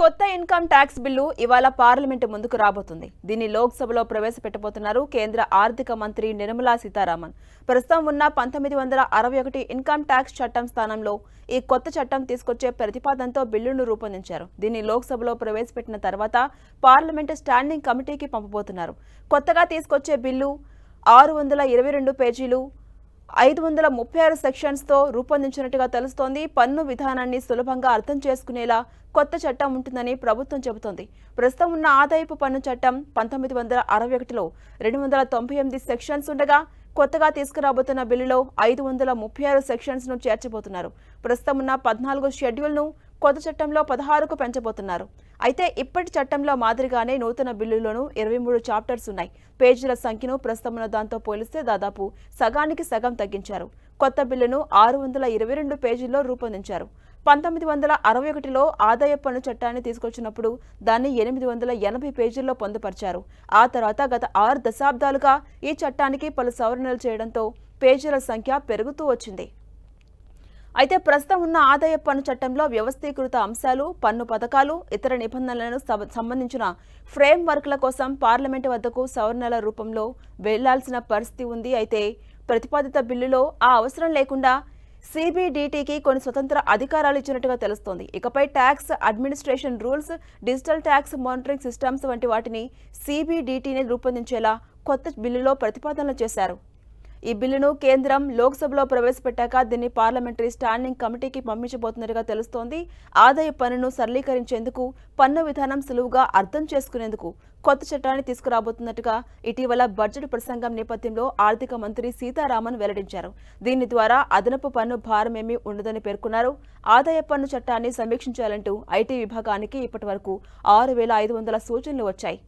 కొత్త income tax bill ఇవాళ parliament ముందుకు రాబోతుంది. దీన్ని లోక్సభలో ప్రవేశపెట్టబోతున్నారు కేంద్ర ఆర్థిక మంత్రి నిర్మలా సీతారామన్. ప్రస్తుతం ఉన్న పంతొమ్మిది వందల అరవై ఒకటి ఇన్కమ్ ట్యాక్స్ చట్టం స్థానంలో ఈ కొత్త చట్టం తీసుకొచ్చే ప్రతిపాదనతో బిల్లును రూపొందించారు. దీన్ని లోక్సభలో ప్రవేశపెట్టిన తర్వాత పార్లమెంటు స్టాండింగ్ కమిటీకి పంపబోతున్నారు. కొత్తగా తీసుకొచ్చే బిల్లు ఆరు వందల ఇరవై రెండు పేజీలు ఐదు వందల ముప్పై ఆరు సెక్షన్స్తో రూపొందించినట్టుగా తెలుస్తోంది. పన్ను విధానాన్ని సులభంగా అర్థం చేసుకునేలా కొత్త చట్టం ఉంటుందని ప్రభుత్వం చెబుతోంది. ప్రస్తుతం ఉన్న ఆదాయపు పన్ను చట్టం పంతొమ్మిది వందల అరవై ఒకటిలో రెండు వందల తొంభై ఎనిమిది సెక్షన్స్ ఉండగా కొత్తగా తీసుకురాబోతున్న బిల్లులో ఐదు వందల ముప్పై ఆరు సెక్షన్స్ను చేర్చబోతున్నారు. ప్రస్తుతం ఉన్న పద్నాలుగు షెడ్యూల్ను కొత్త చట్టంలో పదహారుకు పెంచబోతున్నారు. అయితే ఇప్పటి చట్టంలో మాదిరిగానే నూతన బిల్లులోనూ ఇరవై మూడు చాప్టర్స్ ఉన్నాయి. పేజీల సంఖ్యను ప్రస్తుతం దాంతో పోలిస్తే దాదాపు సగానికి సగం తగ్గించారు. కొత్త బిల్లును ఆరు వందల ఇరవై రెండు పేజీల్లో రూపొందించారు. పంతొమ్మిది వందల అరవై ఒకటిలో ఆదాయ పన్ను చట్టాన్ని తీసుకొచ్చినప్పుడు దాన్ని ఎనిమిది వందల ఎనభై పేజీల్లో పొందుపరిచారు. ఆ తర్వాత గత ఆరు దశాబ్దాలుగా ఈ చట్టానికి పలు సవరణలు చేయడంతో పేజీల సంఖ్య పెరుగుతూ వచ్చింది. అయితే ప్రస్తుతం ఉన్న ఆదాయ పన్ను చట్టంలో వ్యవస్థీకృత అంశాలు పన్ను పథకాలు ఇతర నిబంధనలను సంబంధించిన ఫ్రేమ్ వర్క్ల కోసం పార్లమెంటు వద్దకు సవరణల రూపంలో వెళ్ళాల్సిన పరిస్థితి ఉంది. అయితే ప్రతిపాదిత బిల్లులో ఆ అవసరం లేకుండా సిబిడిటికి కొన్ని స్వతంత్ర అధికారాలు ఇచ్చినట్టుగా తెలుస్తోంది. ఇకపై tax administration rules digital tax monitoring systems వంటి వాటిని సిబిడిటిని రూపొందించేలా కొత్త బిల్లులో ప్రతిపాదనలు చేశారు. ఈ బిల్లును కేంద్రం లోక్సభలో ప్రవేశపెట్టాక దీన్ని పార్లమెంటరీ స్టాండింగ్ కమిటీకి పంపించబోతున్నట్టుగా తెలుస్తోంది. ఆదాయ పన్నును సరళీకరించేందుకు పన్ను విధానం సులువుగా అర్థం చేసుకునేందుకు కొత్త చట్టాన్ని తీసుకురాబోతున్నట్టుగా ఇటీవల బడ్జెట్ ప్రసంగం నేపథ్యంలో ఆర్థిక మంత్రి సీతారామన్ వెల్లడించారు. దీని ద్వారా అదనపు పన్ను భారమేమీ ఉండదని పేర్కొన్నారు. ఆదాయ పన్ను చట్టాన్ని సమీక్షించాలంటూ ఐటీ విభాగానికి ఇప్పటివరకు ఆరు వేల ఐదు వందల సూచనలు వచ్చాయి.